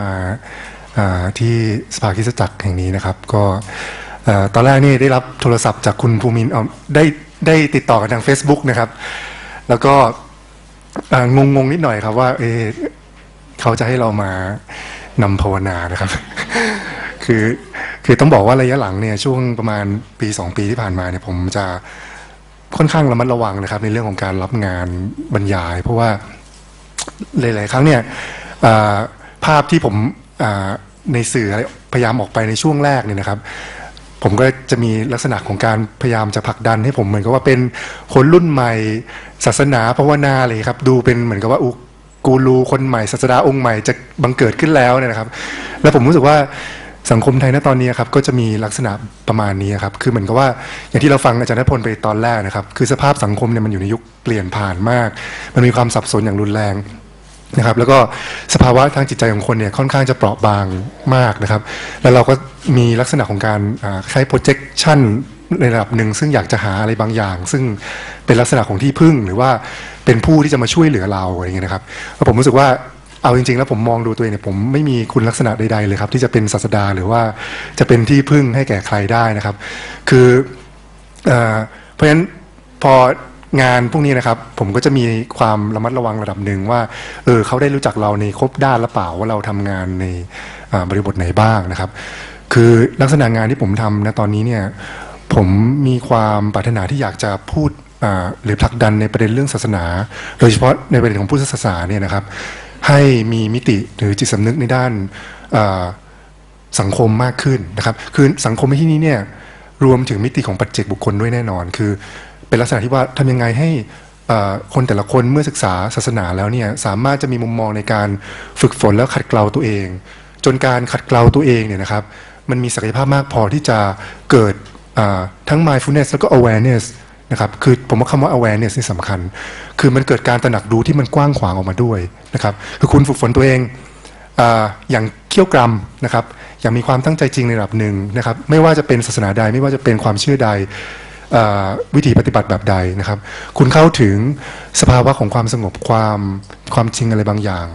มาที่สภาคิสจักรแห่งนี้นะครับ ก็ตอนแรกนี่ได้รับโทรศัพท์จากคุณภูมินได้ได้ติดต่อกันทาง Facebook นะครับ แล้วก็อ่างงงนิดหน่อยครับว่าเอเขาจะให้เรามานำภาวนานะครับ คือคือต้องบอกว่าระยะหลังเนี่ยช่วงประมาณปี 2 ปีที่ผ่านมาเนี่ยผมจะค่อนข้างระมัดระวังนะครับ ในเรื่องของการรับงานบรรยาย เพราะว่าหลาย ๆ ครั้งเนี่ย ภาพที่ผมในสื่อพยายามออกไปในช่วงแรกเนี่ยนะครับ ผมก็จะมีลักษณะของการพยายามจะผลักดันให้ผมเหมือนกับว่าเป็นคนรุ่นใหม่ ศาสนาภาวนาเลยครับ ดูเป็นเหมือนกับว่าอุกูรูคนใหม่ศาสดาองค์ใหม่จะบังเกิดขึ้นแล้วเนี่ยนะครับ แล้วผมรู้สึกว่าสังคมไทยณตอนนี้ครับก็จะมีลักษณะประมาณนี้ครับคือเหมือนกับว่าอย่างที่เราฟังอาจารย์นพลไปตอนแรกนะครับ คือสภาพสังคมเนี่ยมันอยู่ในยุคเปลี่ยนผ่านมาก มันมีความสับสนอย่างรุนแรง นะครับแล้วก็สภาวะทางจิตใจของคนเนี่ยค่อนข้างจะเปราะบางมากนะครับ แล้วเราก็มีลักษณะของการใช้ projection ในระดับหนึ่งซึ่งอยากจะหาอะไรบางอย่าง ซึ่งเป็นลักษณะของที่พึ่งหรือว่าเป็นผู้ที่จะมาช่วยเหลือเราอะไรเงี้ยนะครับแล้วผมรู้สึกว่าเอาจริงๆ แล้วผมมองดูตัวเองเนี่ยผมไม่มีคุณลักษณะใดๆเลยครับ ที่จะเป็นศาสดาหรือว่าจะเป็นที่พึ่งให้แก่ใครได้นะครับ คือเอเพราะฉะนั้นพอ งานพวกนี้นะครับ ผมก็จะมีความระมัดระวังระดับหนึ่งว่าเออเขาได้รู้จักเราในครบด้านหรือเปล่าว่าเราทำงานในบริบทไหนบ้างนะครับ คือลักษณะงานที่ผมทำนะตอนนี้เนี่ยผมมีความปรารถนาที่อยากจะพูดหรือผลักดันในประเด็นเรื่องศาสนา โดยเฉพาะในประเด็นของพุทธศาสนาเนี่ยนะครับ ให้มีมิติหรือจิตสำนึกในด้านสังคมมากขึ้นนะครับ คือสังคมในที่นี้เนี่ยรวมถึงมิติของปัจเจกบุคคลด้วยแน่นอน คือ เป็นลักษณะที่ว่าทำยังไงให้คนแต่ละคนเมื่อศึกษาศาสนาแล้วเนี่ยสามารถจะมีมุมมองในการฝึกฝนแล้วขัดเกลาตัวเอง จนการขัดเกลาตัวเองเนี่ยนะครับ มันมีศักยภาพมากพอที่จะเกิดทั้ง mindfulness แล้วก็ awareness นะครับคือผมว่าคำว่า awareness นี่สำคัญ คือมันเกิดการตระหนักรู้ที่มันกว้างขวางออกมาด้วยนะครับคือคุณฝึกฝนตัวเองออย่างเขี้ยวกรำนะครับอย่างมีความตั้งใจจริงในระดับหนึ่งนะครับไม่ว่าจะเป็นศาสนาใดไม่ว่าจะเป็นความเชื่อใด วิธีปฏิบัติแบบใดนะครับ คุณเข้าถึงสภาวะของความสงบความความจริงอะไรบางอย่าง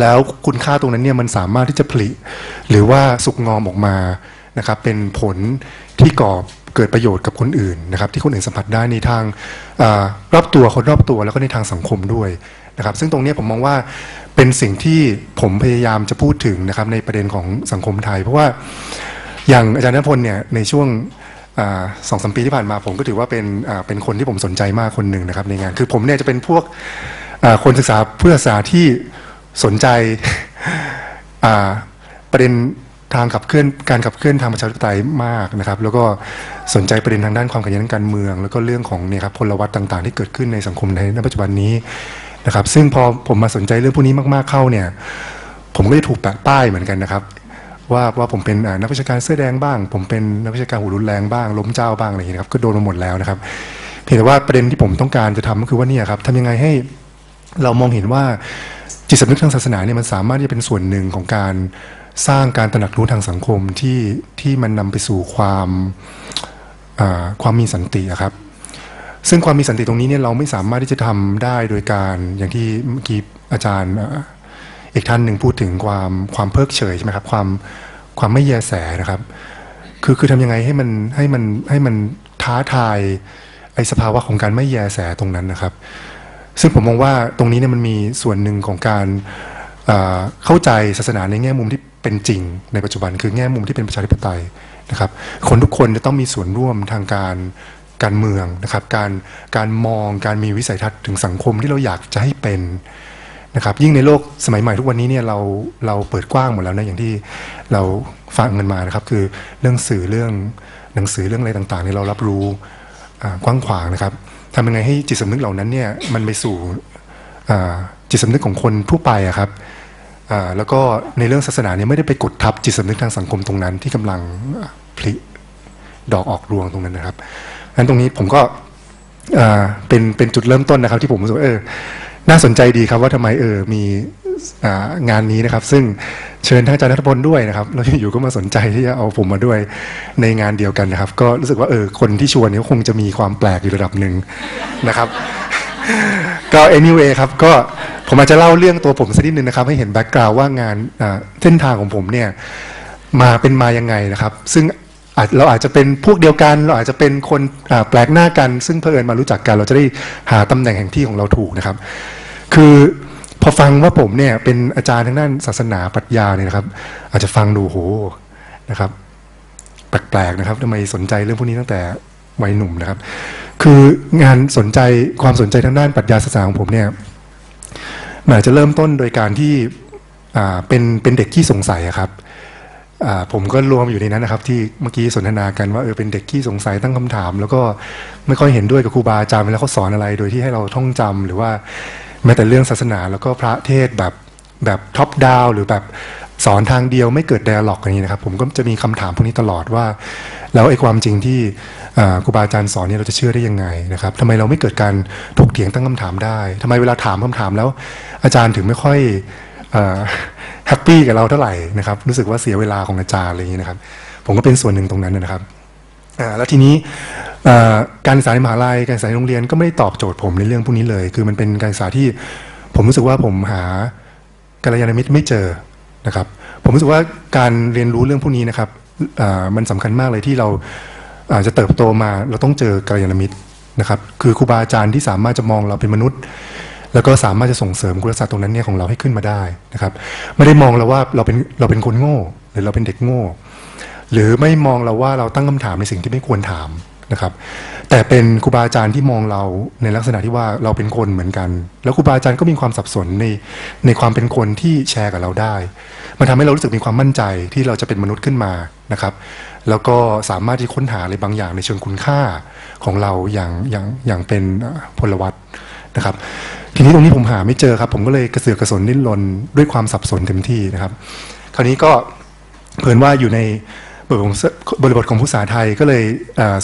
แล้วคุณค่าตรงนั้นเนี่ยมันสามารถที่จะผลิ หรือว่าสุกงอมออกมานะครับ เป็นผลที่ก่อเกิดประโยชน์กับคนอื่นนะครับ ที่คนอื่นสัมผัสได้ในทางอรอบตัวคนรอบตัวแล้วก็ในทางสังคมด้วยนะครับ ซึ่งตรงนี้ผมมองว่าเป็นสิ่งที่ผมพยายามจะพูดถึงนะครับในประเด็นของสังคมไทย เพราะว่าอย่างอาจารย์นพลเนี่ยในช่วง สองสมปีที่ผ่านมาผมก็ถือว่าเป็นเป็นคนที่ผมสนใจมากคนหนึ่งนะครับในงาน คือผมเนี่ยจะเป็นพวกคนศึกษาเพื่อศึกษาที่สนใจประเด็นทางขับเคลื่อนการขับเคลื่อนทางประชาธิปไตยมากนะครับ แล้วก็สนใจประเด็นทางด้านความขัดแย้งทางการเมือง แล้วก็เรื่องของเนี่ยครับพลวัตต่างๆ ที่เกิดขึ้นในสังคมในปัจจุบันนี้นะครับ ซึ่งพอผมมาสนใจเรื่องพวกนี้มากๆเข้าเนี่ย ผมก็จะถูกแปะป้ายเหมือนกันนะครับ ว่าว่าผมเป็นนักวิชาการเสื้อแดงบ้าง ผมเป็นนักวิชาการหูรุนแรงบ้าง ล้มเจ้าบ้างอะไรอย่างนี้ยครับก็โดนมาหมดแล้วนะครับเพียงแต่ว่าประเด็นที่ผมต้องการจะทำก็คือว่านี่ครับทำยังไงให้เรามองเห็นว่าจิตสำนึกทางศาสนาเนี่ยมันสามารถที่จะเป็นส่วนหนึ่งของการสร้างการตระหนักรู้ทางสังคมที่ที่มันนำไปสู่ความความมีสันติครับ ซึ่งความมีสันติตรงนี้เนี่ยเราไม่สามารถที่จะทำได้โดยการอย่างที่เมื่อกี้อาจารย์ อีกท่านหนึ่งพูดถึงความความเพิกเฉยใช่ไหมครับความความไม่แยแสนะครับ คือคือทำยังไงให้มันให้มันให้มันท้าทายไอ้สภาวะของการไม่แยแสตรงนั้นนะครับ ซึ่งผมมองว่าตรงนี้เนี่ยมันมีส่วนหนึ่งของการเอ่อเข้าใจศาสนาในแง่มุมที่เป็นจริง ในปัจจุบันคือแง่มุมที่เป็นประชาธิปไตยนะครับ คนทุกคนจะต้องมีส่วนร่วมทางการการเมืองนะครับ การการมองการมีวิสัยทัศน์ถึงสังคมที่เราอยากจะให้เป็น นะครับยิ่งในโลกสมัยใหม่ทุกวันนี้เนี่ยเราเราเปิดกว้างหมดแล้วนะอย่างที่เราฟังกันมานะครับคือเรื่องสื่อเรื่องหนังสือเรื่องอะไรต่างๆเนี่ยเรารับรู้กว้างขวางนะครับทำยังไงให้จิตสำนึกเหล่านั้นเนี่ยมันไปสู่จิตสำนึกของคนทั่วไปอะครับแล้วก็ในเรื่องศาสนาเนี่ยไม่ได้ไปกดทับจิตสำนึกทางสังคมตรงนั้น ที่กำลังผลิดอกออกรวงตรงนั้นนะครับงั้นตรงนี้ผมก็เป็นเป็นจุดเริ่มต้นนะครับ ที่ผมรู้สึกเออ น่าสนใจดีครับว่าทำไมเออมีงานนี้นะครับ ซึ่งเชิญท่านอาจารย์นัทพลด้วยนะครับแล้วอยู่ก็มาสนใจที่จะเอาผมมาด้วยในงานเดียวกันนะครับ ก็รู้สึกว่าเออคนที่ชวนเนี่ยคงจะมีความแปลกอยู่ระดับหนึ่งนะครับ ก็ anyway ครับก็ผมอาจจะเล่าเรื่องตัวผมสักนิดนึงนะครับ ให้เห็นแบ็กกราวว่างานเส้นทางของผมเนี่ยมาเป็นมายังไงนะครับ ซึ่งเราอาจจะเป็นพวกเดียวกัน เราอาจจะเป็นคนแปลกหน้ากัน ซึ่งเผอิญมารู้จักกัน เราจะได้หาตำแหน่งแห่งที่ของเราถูกนะครับ คือพอฟังว่าผมเนี่ยเป็นอาจารย์ทางด้านศาสนาปรัชญาเนี่ยนะครับ อาจจะฟังดูโหนะครับแปลกๆนะครับทำไมสนใจเรื่องพวกนี้ตั้งแต่วัยหนุ่มนะครับ คืองานสนใจความสนใจทางด้านปรัชญาศาสนาของผมเนี่ยมันอาจจะเริ่มต้นโดยการที่อ่าเป็นเป็นเด็กขี้สงสัยครับอ่าผมก็รวมอยู่ในนั้นนะครับ ที่เมื่อกี้สนทนากันว่าเออเป็นเด็กขี้สงสัยตั้งคำถาม แล้วก็ไม่ค่อยเห็นด้วยกับครูบาอาจารย์เวลาเขาสอนอะไร โดยที่ให้เราท่องจำหรือว่า แม้แต่เรื่องศาสนาแล้วก็พระเทศแบบแบบท็อปดาวหรือแบบสอนทางเดียวไม่เกิด d ด a l ล็อกอย่างนี้นะครับ ผมก็จะมีคำถามพวกนี้ตลอดว่า แล้วไอ้ความจริงที่ครูบาอาจารย์สอนเนี่ยเราจะเชื่อได้ยังไงนะครับทำไมเราไม่เกิดการถกเถียงตั้งคำถามได้ทำไมเวลาถามคำถามแล้ว อาจารย์ถึงไม่ค่อยแฮปปี้กับเราเท่าไหร่นะครับรู้สึกว่าเสียเวลาของอาจารย์อะไรอย่างนี้นะครับ ผมก็เป็นส่วนหนึ่งตรงนั้นนะครับ แล้วทีนี้การศึกษาในมหาลัยการศึกษาในโรงเรียนก็ไม่ได้ตอบโจทย์ผมในเรื่องพวกนี้เลย คือมันเป็นการศึกษาที่ผมรู้สึกว่าผมหากัลยาณมิตรไม่เจอนะครับ ผมรู้สึกว่าการเรียนรู้เรื่องพวกนี้นะครับมันสำคัญมากเลยที่เราอาจจะเติบโตมาเราต้องเจอกัลยาณมิตรนะครับ คือครูบาอาจารย์ที่สามารถจะมองเราเป็นมนุษย์ แล้วก็สามารถจะส่งเสริมคุณลักษณะตรงนั้นเนี่ยของเราให้ขึ้นมาได้นะครับ ไม่ได้มองเราว่าเราเป็นเราเป็นคนโง่ หรือเราเป็นเด็กโง่ หรือไม่มองเราว่าเราตั้งคำถามในสิ่งที่ไม่ควรถามนะครับ แต่เป็นครูบาอาจารย์ที่มองเราในลักษณะที่ว่าเราเป็นคนเหมือนกัน แล้วครูบาอาจารย์ก็มีความสับสนในในความเป็นคนที่แชร์กับเราได้ มันทำให้เรารู้สึกมีความมั่นใจที่เราจะเป็นมนุษย์ขึ้นมานะครับ แล้วก็สามารถที่ค้นหาอะไรบางอย่างในเชิงคุณค่าของเราอย่างอย่างอย่างเป็นพลวัตนะครับทีนี้ตรงนี้ผมหาไม่เจอครับ ผมก็เลยกระเสือกกระสนดิ้นรนด้วยความสับสนเต็มที่นะครับ คราวนี้ก็เพิ่นว่าอยู่ใน บริบทของบริบทของผู้สาไทยก็เลย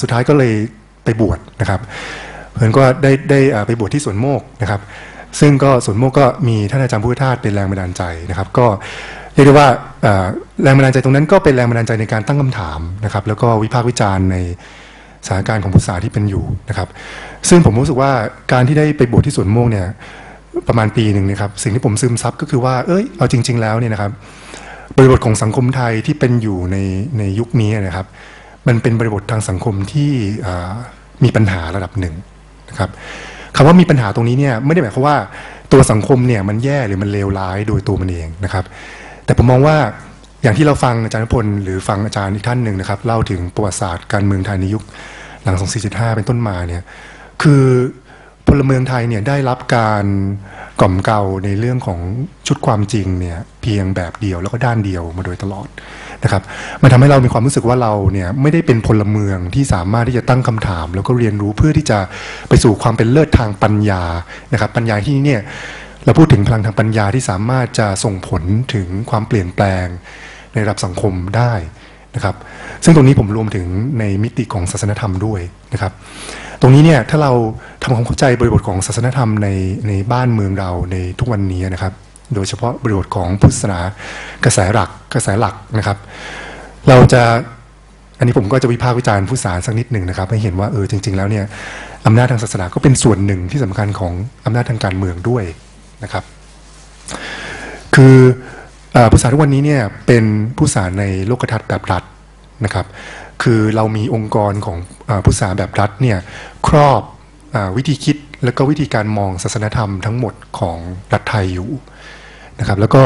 สุดท้ายก็เลยไปบวชนะครับเพิ่อนก็ได้ได้ไปบวชที่สวนโมกนะครับ ซึ่งก็สวนโมกก็มีท่านอาจารย์พุทธทาสเป็นแรงบันดาลใจนะครับ ก็เรียกได้ว่าแรงบันดาลใจตรงนั้นก็เป็นแรงบันดาลใจในการตั้งคำถามนะครับ แล้วก็วิพากษ์วิจารณ์ในสถานการณ์ของพุทธศาสนาที่เป็นอยู่นะครับ ซึ่งผมรู้สึกว่าการที่ได้ไปบวชที่สวนโมกเนี่ยประมาณปีหนึ่งนะครับ สิ่งที่ผมซึมซับก็คือว่า เอ้ยเอาจริง ๆ แล้วเนี่ยนะครับ บริบทของสังคมไทยที่เป็นอยู่ในในยุคนี้นะครับ มันเป็นบริบททางสังคมที่มีปัญหาระดับหนึ่งนะครับคำว่ามีปัญหาตรงนี้เนี่ยไม่ได้หมายความว่าตัวสังคมเนี่ยมันแย่หรือมันเลวร้ายโดยตัวมันเองนะครับ แต่ผมมองว่าอย่างที่เราฟังอาจารย์พลหรือฟังอาจารย์อีกท่านหนึ่งนะครับเล่าถึงประวัติศาสตร์การเมืองไทยในยุคหลัง 2475 เป็นต้นมาเนี่ยคือ พลเมืองไทยเนี่ยได้รับการกล่อมเกลาในเรื่องของชุดความจริงเนี่ยเพียงแบบเดียวแล้วก็ด้านเดียวมาโดยตลอดนะครับมันทำให้เรามีความรู้สึกว่าเราเนี่ยไม่ได้เป็นพลเมืองที่สามารถที่จะตั้งคำถาม แล้วก็เรียนรู้เพื่อที่จะไปสู่ความเป็นเลิศทางปัญญานะครับ ปัญญาที่นี่เนี่ยเราพูดถึงพลังทางปัญญาที่สามารถจะส่งผลถึงความเปลี่ยนแปลงในระดับสังคมได้นะครับ ซึ่งตรงนี้ผมรวมถึงในมิติของศาสนธรรมด้วยนะครับ รงนี้เนี่ยถ้าเราทำความเข้าใจบริบทของศาสนธรรมในในบ้านเมืองเราในทุกวันนี้นะครับ โดยเฉพาะบริบทของพุทธศาสนากระแสหลักกระแสหลักนะครับ เราจะอันนี้ผมก็จะวิพากษ์วิจารณ์ผู้สารสักนิดหนึ่งนะครับให้เห็นว่าเออจริง ๆ แล้วเนี่ยอำนาจทางศาสนาก็เป็นส่วนหนึ่งที่สำคัญของอำนาจทางการเมืองด้วยนะครับ คือเออผู้สารทุกวันนี้เนี่ยเป็นผู้สารในโลกทัศน์แบบรัฐนะครับ คือเรามีองค์กรของเออผู้สาแบบรัฐเนี่ยครอบอวิธีคิดแล้วก็วิธีการมองศาสนธรรมทั้งหมดของรัฐไทยอยู่นะครับแล้วก็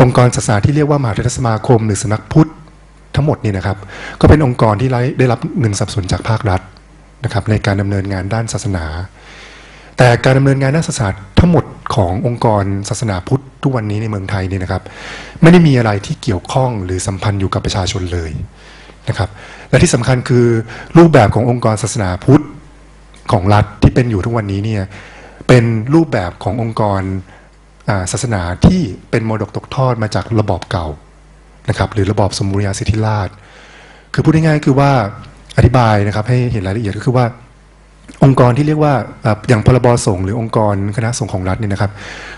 องค์กรศาสนาที่เรียกว่ามหาเทรสมาคม หรือสำนักพุทธทั้งหมดเนี่ยนะครับ ก็เป็นองค์กรที่ได้ได้รับเงินสนับสนุนจากภาครัฐนะครับในการดำเนินงานด้านศาสนา แต่การดำเนินงานด้านศาสนาทั้งหมดขององค์กรศาสนาพุทธทุกวันนี้ในเมืองไทยเนี่ยนะครับ ไม่ได้มีอะไรที่เกี่ยวข้องหรือสัมพันธ์อยู่กับประชาชนเลยนะครับ และที่สำคัญคือรูปแบบขององค์กรศาสนาพุทธของรัฐที่เป็นอยู่ทุกวันนี้เนี่ยเป็นรูปแบบขององค์กรศาสนาที่เป็นมรดกตกทอดมาจากระบอบเก่านะครับหรือระบอบสมบูรณาสิทธิราชคือพูดง่ายๆคือว่าอธิบายนะครับให้เห็นรายละเอียดก็คือว่าองค์กรที่เรียกว่าเอ่ออย่างพรบสงฆ์หรือองค์กรคณะสงฆ์ของรัฐเนี่ยนะครับ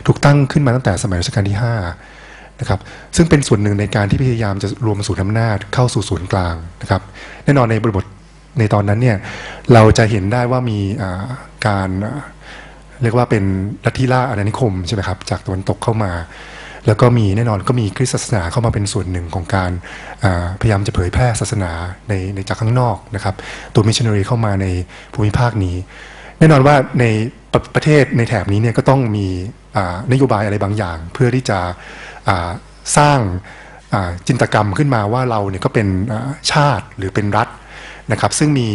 ถูกตั้งขึ้นมาตั้งแต่สมัยรัชกาลที่ 5 นะครับซึ่งเป็นส่วนหนึ่งในการที่พยายามจะรวมศูนย์อำนาจเข้าสู่ศูนย์กลางนะครับแน่นอนในบริบทในตอนนั้นเนี่ยเราจะเห็นได้ว่ามีการเรียกว่าเป็นลัทธิล่าอาณานิคมใช่ไหมครับจากตะวันตกเข้ามา แล้วก็มีแน่นอนก็มีคริสตศาสนาเข้ามาเป็นส่วนหนึ่งของการาพยายามจะเผยแพร่ศาสนาในในจากข้างนอกนะครับตัวมิชชันนารีเข้ามาในภูมิภาคนี้ แน่นอนว่าในประประเทศในแถบนี้เนี่ยก็ต้องมีนโยบายอะไรบางอย่าง เพื่อที่จะ สร้างจินตกรรมขึ้นมาว่าเราเนี่ยก็เป็นชาติหรือเป็นรัฐนะครับ ซึ่งมี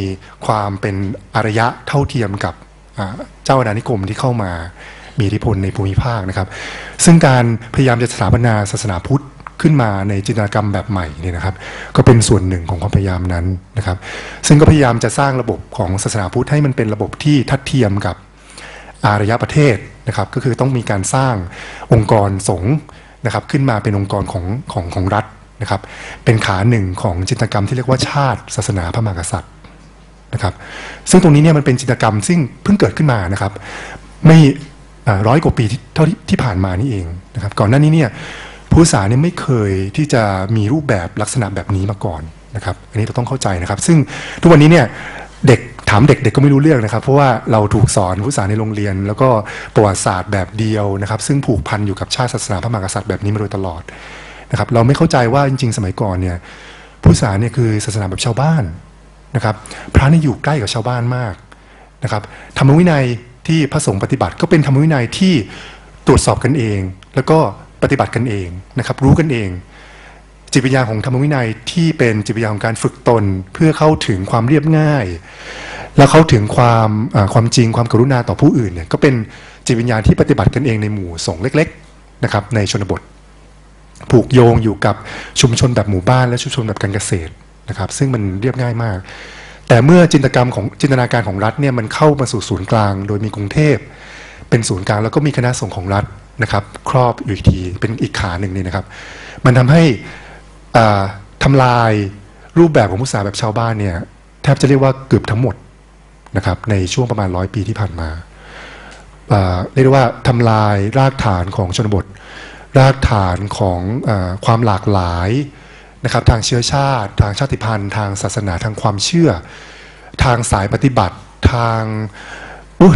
ความเป็นอารยะเท่าเทียมกับเจ้าอาณานิคมที่เข้ามามีอิทธิพลในภูมิภาคนะครับ ซึ่งการพยายามจะสถาปนาศาสนาพุทธขึ้นมาในจินตนากรรมแบบใหม่เนี่ยนะครับ ก็เป็นส่วนหนึ่งของความพยายามนั้นนะครับ ซึ่งก็พยายามจะสร้างระบบของศาสนาพุทธให้มันเป็นระบบที่ทัดเทียมกับอารยประเทศนะครับ ก็คือต้องมีการสร้างองค์กรสงฆ์ นะครับขึ้นมาเป็นองค์กรของของของรัฐนะครับเป็นขาหนึ่งของจินตกรรมที่เรียกว่าชาติศาสนาพระมหากษัตริย์นะครับซึ่งตรงนี้เนี่ยมันเป็นจินตกรรมซึ่งเพิ่งเกิดขึ้นมานะครับไม่ร้อยกว่าปีเท่าที่ที่ผ่านมานี่เองนะครับก่อนหน้านี้เนี่ยผู้สาเนี่ยไม่เคยที่จะมีรูปแบบลักษณะแบบนี้มาก่อนนะครับอันนี้เราต้องเข้าใจนะครับ ซึ่งทุกวันนี้เนี่ยเด็ก ถามเด็กเด็กก็ไม่รู้เรื่องนะครับ เพราะว่าเราถูกสอนผู้สนาในโรงเรียน แล้วก็ประวัติศาสตร์แบบเดียวนะครับ ซึ่งผูกพันอยู่กับชาติศาสนาพระมหากษัตริย์แบบนี้มาโดยตลอดนะครับ เราไม่เข้าใจว่าจริง ๆ สมัยก่อนเนี่ยผู้สนาเนี่ยคือศาสนาแบบชาวบ้านนะครับ พระนี่อยู่ใกล้กับชาวบ้านมากนะครับธรรมวินัยที่พระสงฆ์ปฏิบัติ ก็เป็นธรรมวินัยที่ตรวจสอบกันเอง แล้วก็ปฏิบัติกันเองนะครับ รู้กันเองจิตวิญญาณของธรรมวินัยที่เป็นจิตวิญญาณของการฝึกตนเพื่อเข้าถึงความเรียบง่าย แล้วเข้าถึงความความจริงความกรุณาต่อผู้อื่นเนี่ยก็เป็นจิตวิญญาณที่ปฏิบัติกันเองในหมู่สงฆ์เล็กๆนะครับในชนบท ผูกโยงอยู่กับชุมชนแบบหมู่บ้านและชุมชนแบบการเกษตรนะครับซึ่งมันเรียบง่ายมาก แต่เมื่อจินตกรรมของจินตนาการของรัฐเนี่ยมันเข้ามาสู่ศูนย์กลาง โดยมีกรุงเทพ เป็นศูนย์กลางแล้วก็มีคณะสงฆ์ของรัฐนะครับครอบอยู่อีกทีเป็นอีกขาหนึ่งนี่นะครับ มันทำให้อ่าทำลายรูปแบบของมุสาแบบชาวบ้านเนี่ยแทบจะเรียกว่าเกือบทั้งหมด นะครับในช่วงประมาณร้อยปีที่ผ่านมาเรียกได้ว่าทำลายรากฐานของชนบท รากฐานของอความหลากหลายนะครับทางเชื้อชาติ ทางชาติพันธุ์ ทางศาสนาทางความเชื่อ ทางสายปฏิบัติทาง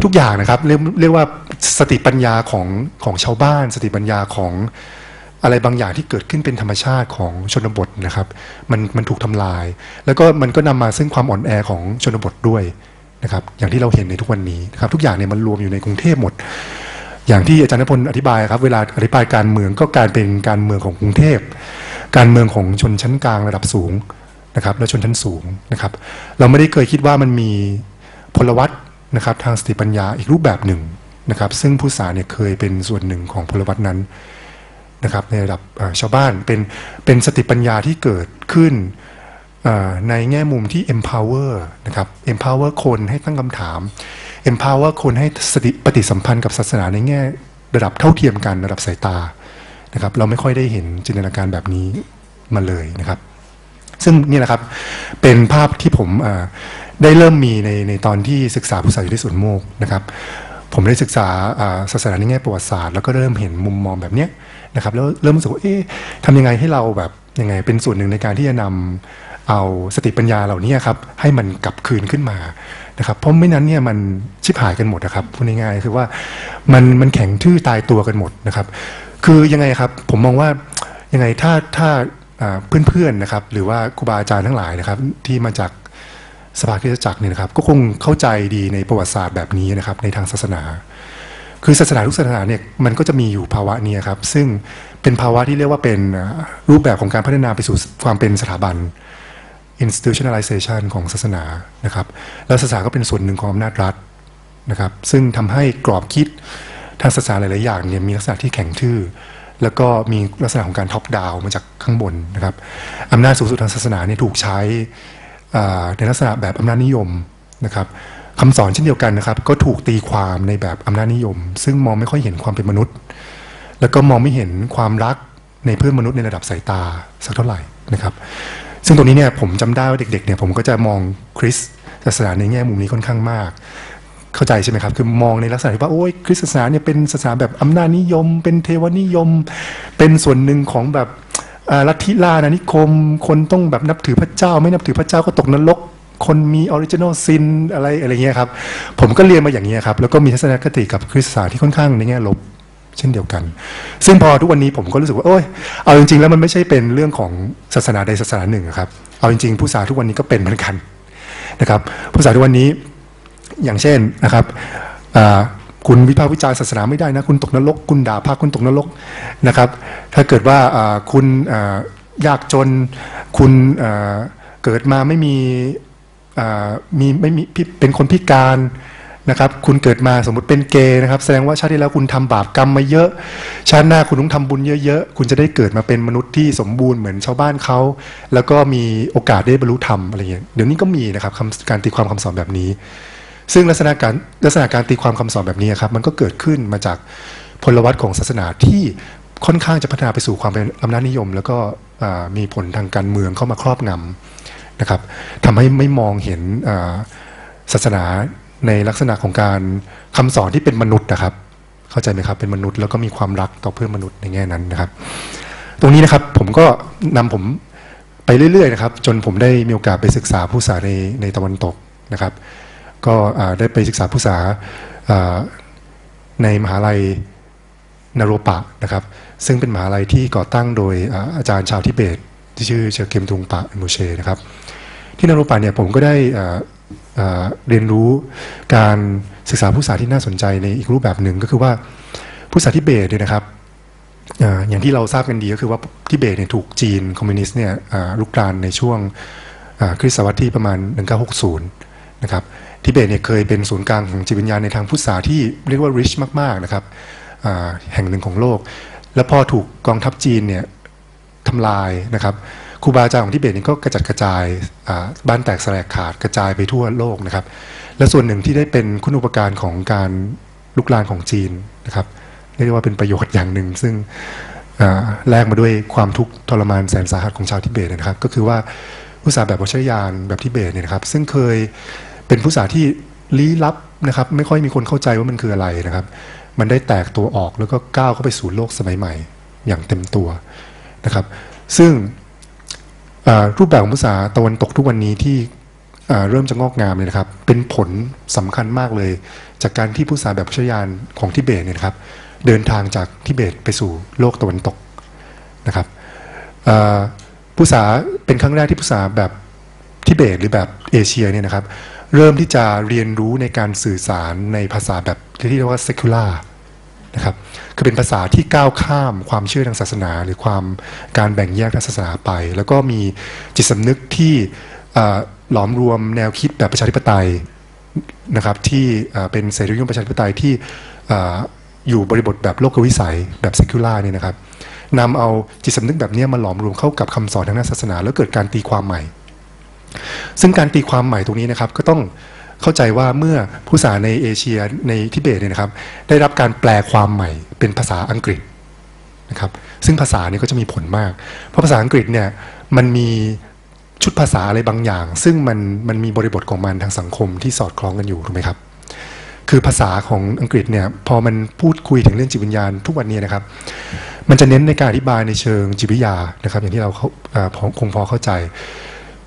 ทุกอย่างนะครับเรียกเรียกว่าสติปัญญาของของชาวบ้าน สติปัญญาของอะไรบางอย่างที่เกิดขึ้นเป็นธรรมชาติของชนบทนะครับ มันมันถูกทำลาย แล้วก็มันก็นำมาซึ่งความอ่อนแอของชนบทด้วย นะครับอย่างที่เราเห็นในทุกวันนี้นะครับทุกอย่างเนี่ยมันรวมอยู่ในกรุงเทพหมด อย่างที่อาจารย์นพลอธิบายครับเวลาอธิบายการเมืองก็การเป็นการเมืองของกรุงเทพ การเมืองของชนชั้นกลางระดับสูงนะครับและชนชั้นสูงนะครับ เราไม่ได้เคยคิดว่ามันมีพลวัตนะครับทางสติปัญญาอีกรูปแบบหนึ่งนะครับ ซึ่งผู้สาเนี่ยเคยเป็นส่วนหนึ่งของพลวัตนั้นนะครับในระดับชาวบ้านเป็นเป็นสติปัญญาที่เกิดขึ้น ในแง่มุมที่ empower นะครับ empower คนให้ตั้งคำถาม empower คนให้สติปฏิสัมพันธ์กับศาสนาในแง่ระดับเท่าเทียมกันระดับสายตานะครับ เราไม่ค่อยได้เห็นจินตนาการแบบนี้มาเลยนะครับ ซึ่งนี่แหละครับเป็นภาพที่ผมได้เริ่มมีในในตอนที่ศึกษาพุทธศาสนาอยู่ที่สวนโมกนะครับ ผมได้ศึกษาศาสนาในแง่ประวัติศาสตร์แล้วก็เริ่มเห็นมุมมองแบบเนี้ยนะครับแล้วเริ่มรู้สึกว่าเอ๊ะทำยังไงให้เราแบบยังไงเป็นส่วนหนึ่งในการที่จะนำ เอาสติปัญญาเหล่านี้ครับให้มันกลับคืนขึ้นมานะครับเพราะไม่นั้นเนี่ยมันชิบหายกันหมดนะครับพูดง่ายๆคือว่ามันมันแข็งทื่อตายตัวกันหมดนะครับ คือยังไงครับผมมองว่ายังไงถ้าถ้าเพื่อนๆนะครับ หรือว่าครูบาอาจารย์ทั้งหลายนะครับ ที่มาจากสภาคริสตจักรเนี่ยนะครับ ก็คงเข้าใจดีในประวัติศาสตร์แบบนี้นะครับ ในทางศาสนา คือศาสนาทุกศาสนาเนี่ยมันก็จะมีอยู่ภาวะนี้ครับ ซึ่งเป็นภาวะที่เรียกว่าเป็นรูปแบบของการพัฒนาไปสู่ความเป็นสถาบัน institutionalization ของศาสนานะครับ แล้วศาสนาก็เป็นส่วนหนึ่งของอำนาจรัฐนะครับ ซึ่งทำให้กรอบคิดทางศาสนาหลาย ๆ อย่างเนี่ยมีลักษณะที่แข็งทื่อ แล้วก็มีลักษณะของการท็อปดาวมาจากข้างบนนะครับอำนาจสูงสุดทางศาสนาเนี่ยถูกใช้ในลักษณะแบบอำนาจนิยมนะครับคำสอนเช่นเดียวกันนะครับ ก็ถูกตีความในแบบอำนาจนิยม ซึ่งมองไม่ค่อยเห็นความเป็นมนุษย์ แล้วก็มองไม่เห็นความรัก ในเพื่อนมนุษย์ในระดับสายตาสักเท่าไหร่นะครับซึ่งตรงนี้เนี่ยผมจำได้ว่าเด็กๆเนี่ยผมก็จะมองคริสต์ศาสนาในแง่มุมนี้ค่อนข้างมาก เข้าใจใช่ไหมครับ คือมองในลักษณะที่ว่าโอ้ยคริสตศาสนาเนี่ยเป็นศาสนาแบบอำนาจนิยม เป็นเทวนิยม เป็นส่วนหนึ่งของแบบลัทธิล่าอานิคม คนต้องแบบนับถือพระเจ้า ไม่นับถือพระเจ้าก็ตกนรกคนมีออริจินอลซินอะไรอะไรเงี้ยครับ ผมก็เรียนมาอย่างนี้ยครับ แล้วก็มีทัศนคติกับคริสตศาสตร์ที่ค่อนข้างในแง่ลบ เช่นเดียวกัน ซึ่งพอทุกวันนี้ผมก็รู้สึกว่าโอ้ยเอาจริงๆแล้วมันไม่ใช่เป็นเรื่องของศาสนาใดศาสนาหนึ่งอะครับเอาจริงๆผู้สาทุกวันนี้ก็เป็นเหมือนกันนะครับผู้สาทุกวันนี้อย่างเช่นนะครับคุณวิพากษ์วิจารณ์ศาสนาไม่ได้นะคุณตกนรก คุณด่าพระคุณตกนรกนะครับ ถ้าเกิดว่าคุณอยากจนคุณเกิดมาไม่มีมีไม่มีเป็นคนพิการ นะครับคุณเกิดมาสมมติเป็นเกย์นะครับ แสดงว่าชาติที่แล้วคุณทำบาปกรรมมาเยอะ ชาติหน้าคุณต้องทำบุญเยอะๆ คุณจะได้เกิดมาเป็นมนุษย์ที่สมบูรณ์เหมือนชาวบ้านเขา แล้วก็มีโอกาสได้บรรลุธรรมอะไรเงี้ยเดี๋ยวนี้ก็มีนะครับการตีความคำสอนแบบนี้ ซึ่งลักษณะการลักษณะการตีความคำสอนแบบนี้ครับมันก็เกิดขึ้นมาจากพลวัตของศาสนาที่ค่อนข้างจะพัฒนาไปสู่ความเป็นอำนาจนิยม แล้วก็มีผลทางการเมืองเข้ามาครอบงำนะครับทำให้ไม่มองเห็นอ่าศาสนา ในลักษณะของการคำสอนที่เป็นมนุษย์นะครับ เข้าใจไหมครับเป็นมนุษย์แล้วก็มีความรักต่อเพื่อนมนุษย์ในแง่นั้นนะครับ ตรงนี้นะครับผมก็นำผมไปเรื่อยๆนะครับ จนผมได้มีโอกาสไปศึกษาผู้สาในในตะวันตกนะครับ ก็ได้ไปศึกษาผู้สาอ่าในมหาลัยนโรปะนะครับ ซึ่งเป็นมหาลัยที่ก่อตั้งโดยอาจารย์ชาวทิเบต ที่ชื่อเชอเกมทุงปะมูเชนะครับ ที่นโรปะเนี่ยผมก็ได้อ่า เรียนรู้การศึกษาผู้สาที่น่าสนใจในอีกรูปแบบหนึ่งก็คือว่าผู้สาทิเบตเนี่ยนะครับออย่างที่เราทราบกันดีก็คือว่าทิเบตเนี่ยถูกจีนคอมมิวนิสต์เนี่ยลุกรานในช่วงคริสตศตวรรษที่ประมาณ 1960 นะครับทิเบตเนี่ยเคยเป็นศูนย์กลางของจิตวิญญาณในทางพุทธศาสตร์ที่เรียกว่า rich มากๆนะครับแห่งหนึ่งของโลก แล้วพอถูกกองทัพจีนเนี่ยทำลายนะครับ ครูบาอาจารย์ของทิเบตนี่ก็กระจัดกระจายบ้านแตกแสลกขาดกระจายไปทั่วโลกนะครับ และส่วนหนึ่งที่ได้เป็นคุณอุปการของการลุกลานของจีนนะครับเรียกว่าเป็นประโยชน์อย่างหนึ่ง ซึ่งแลกมาด้วยความทุกข์ทรมานแสนสาหัสของชาวทิเบตนะครับ ก็คือว่าผู้สาแบบวัชรยานแบบทิเบตเนี่ยนะครับ ซึ่งเคยเป็นผู้สาที่ลี้ลับนะครับ ไม่ค่อยมีคนเข้าใจว่ามันคืออะไรนะครับ มันได้แตกตัวออกแล้วก็ก้าวเข้าไปสู่โลกสมัยใหม่ อย่างเต็มตัวนะครับ ซึ่ง รูปแบบของภาษาตะวันตกทุกวันนี้ที่เริ่มจะงอกงามเลยนะครับ เป็นผลสำคัญมากเลย จากการที่ผู้สาแบบพุทธยานของทิเบตเนี่ยนะครับ เดินทางจากทิเบตไปสู่โลกตะวันตกนะครับอ่าผู้สาเป็นครั้งแรกที่ผู้สาแบบทิเบตหรือแบบเอเชียเนี่ยนะครับ เริ่มที่จะเรียนรู้ในการสื่อสารในภาษาแบบที่เรียกว่า secular นะครับคือเป็นภาษาที่ก้าวข้ามความเชื่อทางศาสนา หรือความการแบ่งแยกทางศาสนาไป แล้วก็มีจิตสำนึกที่หลอมรวมแนวคิดแบบประชาธิปไตยนะครับที่เป็นเสรีนิยมประชาธิปไตยที่ออยู่บริบทแบบโลกวิสัยแบบเซคิ u ล่าเนี่ยนะครับนำเอาจิตสำนึกแบบนี้มาหลอมรวมเข้ากับคำสอนทางด้านศาสนา แล้วเกิดการตีความใหม่ ซึ่งการตีความใหม่ตรงนี้นะครับก็ต้อง เข้าใจว่าเมื่อผู้สาในเอเชียในทิเบตเนี่ยนะครับ ได้รับการแปลความใหม่เป็นภาษาอังกฤษนะครับ ซึ่งภาษาเนี่ยก็จะมีผลมาก เพราะภาษาอังกฤษเนี่ยมันมีชุดภาษาอะไรบางอย่าง ซึ่งมันมันมีบริบทของมันทางสังคมที่สอดคล้องกันอยู่ถูกไหมครับ คือภาษาของอังกฤษเนี่ยพอมันพูดคุยถึงเรื่องจิตวิญญาณทุกวันนี้นะครับ มันจะเน้นในการอธิบายในเชิงจิตวิทยานะครับ อย่างที่เราคงพอเข้าใจ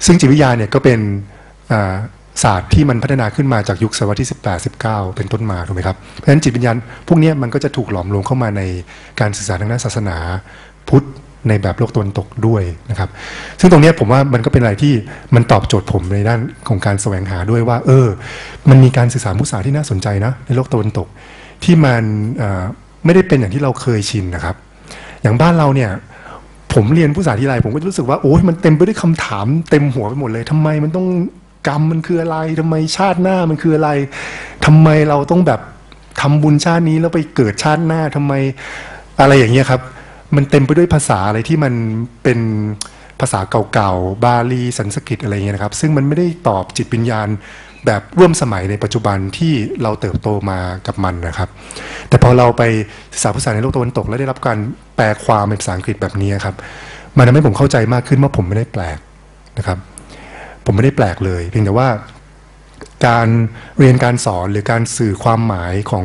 ซึ่งจิตวิทยาเนี่ยก็เป็น ศาสตร์ที่มันพัฒนาขึ้นมาจากยุคศตวรรษที่ 18 19 เป็นต้นมาถูกไหมครับเพราะฉะนั้นจิตวิญญาณพวกนี้มันก็จะถูกหลอมรวมเข้ามาในการศึกษาทางด้านศาสนาพุทธในแบบโลกตะวันตกด้วยนะครับ ซึ่งตรงนี้ผมว่ามันก็เป็นอะไรที่มันตอบโจทย์ผมในด้านของการแสวงหาด้วยว่า เออ มันมีการศึกษามุสาที่น่าสนใจนะในโลกตะวันตก ที่มันไม่ได้เป็นอย่างที่เราเคยชินนะครับ อย่างบ้านเราเนี่ยผมเรียนผู้สาที่ไรผมก็รู้สึกว่าโอ้ยมันเต็มไปด้วยคำถามเต็มหัวไปหมดเลยทำไมมันต้อง กรรมมันคืออะไรทำไมชาติหน้ามันคืออะไรทำไมเราต้องแบบทำบุญชาตินี้แล้วไปเกิดชาติหน้าทำไมอะไรอย่างเงี้ยครับ มันเต็มไปด้วยภาษาอะไรที่มันเป็นภาษาเก่าๆ บาลีสันสกฤตอะไรเงี้ยนะครับ ซึ่งมันไม่ได้ตอบจิตวิญญาณแบบร่วมสมัยในปัจจุบันที่เราเติบโตมากับมันนะครับ แต่พอเราไปศึกษาภาษาในโลกตะวันตก แล้วได้รับการแปลความเป็นภาษาอังกฤษแบบนี้ครับ มันทำให้ผมเข้าใจมากขึ้นว่าผมไม่ได้แปลกนะครับ ผมไม่ได้แปลกเลย เพียงแต่ว่าการเรียนการสอนหรือการสื่อความหมายของ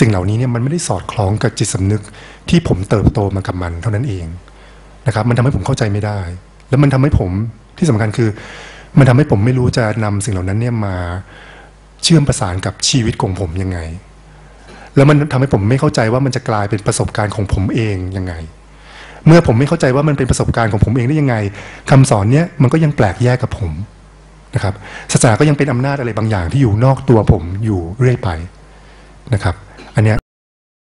สิ่งเหล่านี้เนี่ยมันไม่ได้สอดคล้องกับจิตสำนึกที่ผมเติบโตมากับมันเท่านั้นเองนะครับ มันทำให้ผมเข้าใจไม่ได้ แล้วมันทำให้ผมที่สำคัญคือ มันทำให้ผมไม่รู้จะนำสิ่งเหล่านั้นเนี่ยมาเชื่อมประสานกับชีวิตของผมยังไง แล้วมันทำให้ผมไม่เข้าใจว่ามันจะกลายเป็นประสบการณ์ของผมเองยังไง เมื่อผมไม่เข้าใจว่ามันเป็นประสบการณ์ของผมเองได้ยังไงคำสอนเนี้ยมันก็ยังแปลกแยกกับผมนะครับศาสนาก็ยังเป็นอำนาจอะไรบางอย่างที่อยู่นอกตัวผมอยู่เรื่อยไปนะครับ